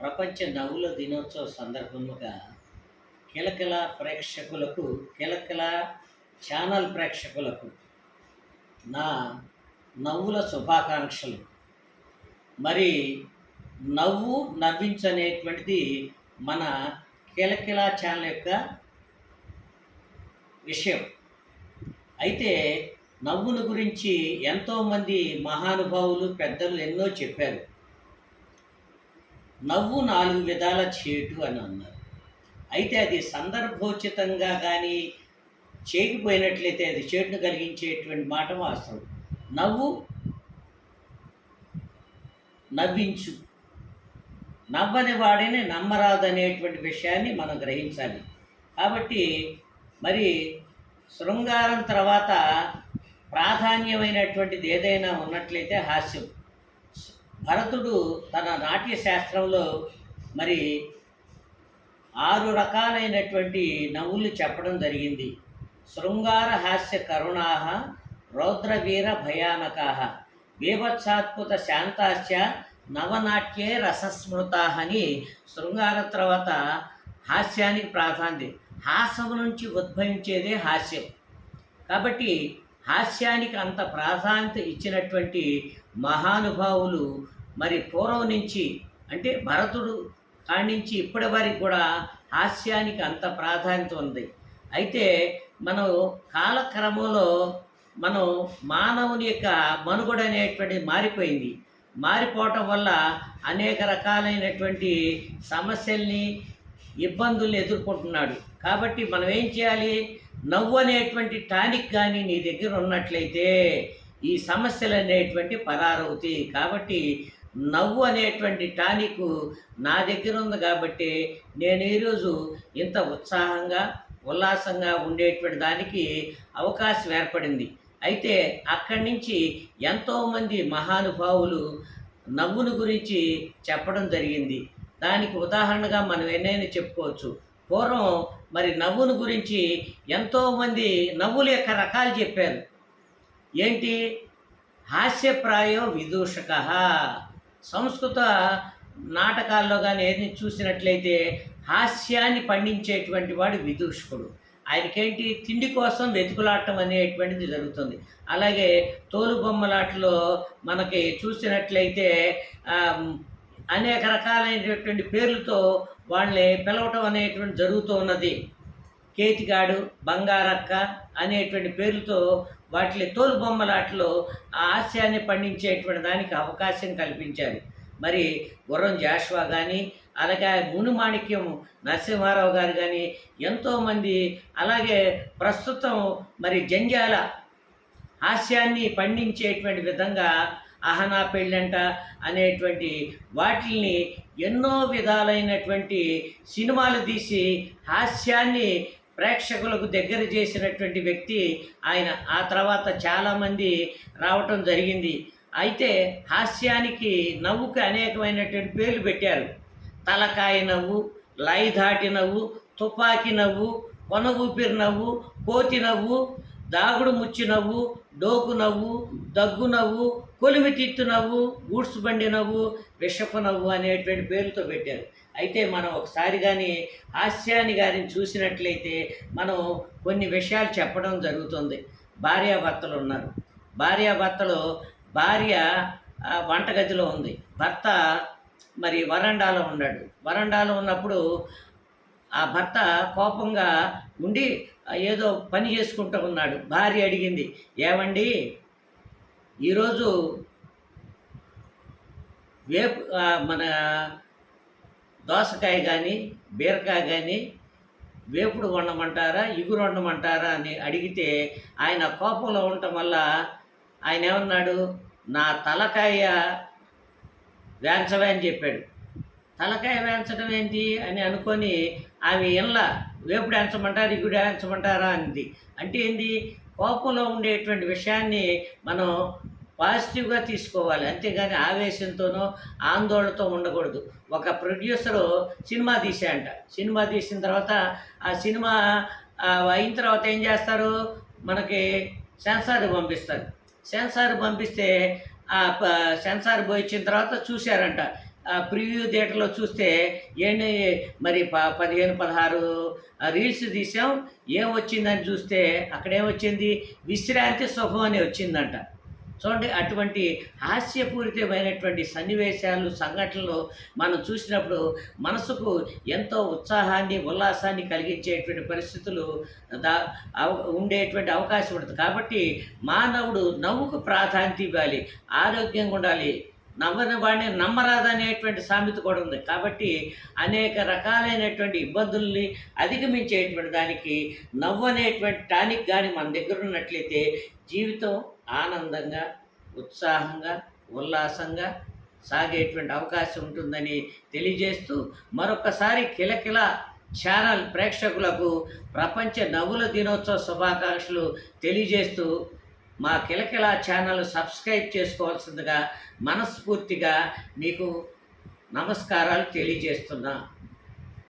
ప్రపంచ నవ్వుల దినోత్సవ సందర్భముగా కిలకిల ప్రేక్షకులకు కిలకిల ఛానల్ ప్రేక్షకులకు నా నవ్వుల శుభాకాంక్షలు. మరి నవ్వు నవ్వించనేటువంటిది మన కిలకిల ఛానల్ యొక్క విషయం. అయితే నవ్వుల గురించి ఎంతోమంది మహానుభావులు పెద్దలు ఎన్నో చెప్పారు. నవ్వు నాలుగు విధాల చేటు అని అన్నారు. అయితే అది సందర్భోచితంగా కానీ చేయకపోయినట్లయితే అది చేటును కలిగించేటువంటి మాట వాస్తవం. నవ్వు నవ్వించు. నవ్వని వాడిని నమ్మరాదనేటువంటి విషయాన్ని మనం గ్రహించాలి. కాబట్టి మరి శృంగారం తర్వాత ప్రాధాన్యమైనటువంటిది ఏదైనా ఉన్నట్లయితే హాస్యం. భరతుడు తన నాట్య శాస్త్రంలో మరి ఆరు రకాలైనటువంటి నవ్వులు చెప్పడం జరిగింది. శృంగార హాస్య కరుణాహ రౌద్రవీర భయానకాహ బీభత్సాత్మత శాంతాశ్చ నవనాట్యే రసస్మృత అని శృంగార తర్వాత హాస్యానికి ప్రాధాన్యం. హాస్యం నుంచి ఉద్భవించేదే హాస్యం. కాబట్టి హాస్యానికి అంత ప్రాధాన్యత ఇచ్చినటువంటి మహానుభావులు మరి పూర్వం నుంచి అంటే భరతుడు కాడి నుంచి ఇప్పటి వరకు కూడా హాస్యానికి అంత ప్రాధాన్యత ఉంది. అయితే మనం కాలక్రమంలో మనం మానవుని యొక్క మనుగడ అనేటువంటి మారిపోయింది. మారిపోవటం వల్ల అనేక రకాలైనటువంటి సమస్యల్ని ఇబ్బందుల్ని ఎదుర్కొంటున్నాడు. కాబట్టి మనం ఏం చేయాలి? నవ్వు అనేటువంటి టానిక్ కానీ నీ దగ్గర ఉన్నట్లయితే ఈ సమస్యలు అనేటువంటి పరారవుతాయి. కాబట్టి నవ్వు అనేటువంటి టానిక్ నా దగ్గర ఉంది కాబట్టి నేను ఈరోజు ఇంత ఉత్సాహంగా ఉల్లాసంగా ఉండేటువంటి దానికి అవకాశం ఏర్పడింది. అయితే అక్కడి నుంచి ఎంతోమంది మహానుభావులు నవ్వును గురించి చెప్పడం జరిగింది. దానికి ఉదాహరణగా మనం ఎన్నైనా చెప్పుకోవచ్చు. పూర్వం మరి నవ్వును గురించి ఎంతోమంది నవ్వుల యొక్క రకాలు చెప్పారు. ఏంటి? హాస్యప్రాయో విదూషక. సంస్కృత నాటకాల్లో కానీ ఏది చూసినట్లయితే హాస్యాన్ని పండించేటువంటి వాడు విదూషకుడు. ఆయనకేంటి? తిండి కోసం వెతుకులాటం అనేటువంటిది జరుగుతుంది. అలాగే తోలుబొమ్మలాటలో మనకి చూసినట్లయితే అనేక రకాలైనటువంటి పేర్లతో వాళ్ళని పిలవటం అనేటువంటి జరుగుతూ ఉన్నది. కేతిగాడు బంగారక్క అనేటువంటి పేర్లతో వాటిని తోలుబొమ్మలాటలో ఆ హాస్యాన్ని పండించేటువంటి దానికి అవకాశం కల్పించారు. మరి గుర్రం జాషువా కానీ అలాగే మునిమాణిక్యం నరసింహారావు గారు కానీ ఎంతోమంది అలాగే ప్రస్తుతం మరి జంజాల హాస్యాన్ని పండించేటువంటి విధంగా అహనా పెళ్ళంట అనేటువంటి వాటిల్ని ఎన్నో విధాలైనటువంటి సినిమాలు తీసి హాస్యాన్ని ప్రేక్షకులకు దగ్గర చేసినటువంటి వ్యక్తి ఆయన. ఆ తర్వాత చాలామంది రావటం జరిగింది. అయితే హాస్యానికి నవ్వుకి అనేకమైనటువంటి పేర్లు పెట్టారు. తలకాయ నవ్వు లైదాటి నవ్వు తుపాకీ నవ్వు కొన ఊపిరి నవ్వు కోతి నవ్వు దాగుడు ముచ్చి నవ్వు డోకు నవ్వు దగ్గు నవ్వు కొలివి తిత్తు నవ్వు గూడ్స్ బండి నవ్వు విషపు నవ్వు అనేటువంటి పేర్లతో పెట్టారు. అయితే మనం ఒకసారి కానీ హాస్యాన్ని కానీ చూసినట్లయితే మనం కొన్ని విషయాలు చెప్పడం జరుగుతుంది. భార్యాభర్తలు ఉన్నారు భార్యాభర్తలు భార్య వంటగదిలో ఉంది. భర్త మరి వరండాలో ఉన్నాడు. వరండాలో ఉన్నప్పుడు ఆ భర్త కోపంగా ఉండి ఏదో పని చేసుకుంటూ ఉన్నాడు. భార్య అడిగింది ఏమండి ఈరోజు వేపు మన దోసకాయ కానీ బీరకాయ కానీ వేపుడు వండమంటారా ఇగురు వండమంటారా అని అడిగితే ఆయన కోపంలో ఉండటం వల్ల ఆయన ఏమన్నాడు నా తలకాయ వేంచవే అని చెప్పాడు. తలకాయ వేంచడం ఏంటి అని అనుకొని ఆమె ఇళ్ళ వేపుడు ఎంచమంటారు ఇగుడు ఎంచమంటారా అంది. అంటే ఏంది? కోపంలో ఉండేటువంటి విషయాన్ని మనం పాజిటివ్గా తీసుకోవాలి. అంతేగాని ఆవేశంతోనో ఆందోళనతో ఉండకూడదు. ఒక ప్రొడ్యూసరు సినిమా తీసాయంట. సినిమా తీసిన తర్వాత ఆ సినిమా అయిన తర్వాత ఏం చేస్తారు? మనకి సెన్సార్ పంపిస్తారు. సెన్సార్ పంపిస్తే ఆ ప- సెన్సార్ పోయించిన తర్వాత చూశారంట. ప్రివ్యూ థియేటర్లో చూస్తే ఏంటి మరి ప పదిహేను పదహారు రీల్స్ తీసాం. ఏం వచ్చిందని చూస్తే అక్కడేం వచ్చింది? విశ్రాంతి సుఖం అని వచ్చిందంట. చూడండి అటువంటి హాస్యపూరితమైనటువంటి సన్నివేశాలు సంఘటనలు మనం చూసినప్పుడు మనసుకు ఎంతో ఉత్సాహాన్ని ఉల్లాసాన్ని కలిగించేటువంటి పరిస్థితులు దా అవ- ఉండేటువంటి అవకాశం ఉంటుంది. కాబట్టి మానవుడు నవ్వుకు ప్రాధాన్యత ఇవ్వాలి ఆరోగ్యంగా ఉండాలి. నవ్వని వాడిని నమ్మరాదనేటువంటి సామెత కూడా ఉంది. కాబట్టి అనేక రకాలైనటువంటి ఇబ్బందుల్ని అధిగమించేటువంటి దానికి నవ్వు అనేటువంటి టానిక్ కానీ మన దగ్గర ఉన్నట్లయితే జీవితం ఆనందంగా ఉత్సాహంగా ఉల్లాసంగా సాగేటువంటి అవకాశం ఉంటుందని తెలియజేస్తూ మరొకసారి కిలకిల ఛానల్ ప్రేక్షకులకు ప్రపంచ నవ్వుల దినోత్సవ శుభాకాంక్షలు తెలియజేస్తూ మా కిలకిల ఛానల్ సబ్స్క్రైబ్ చేసుకోవాల్సిందిగా మనస్ఫూర్తిగా మీకు నమస్కారాలు తెలియజేస్తున్నా.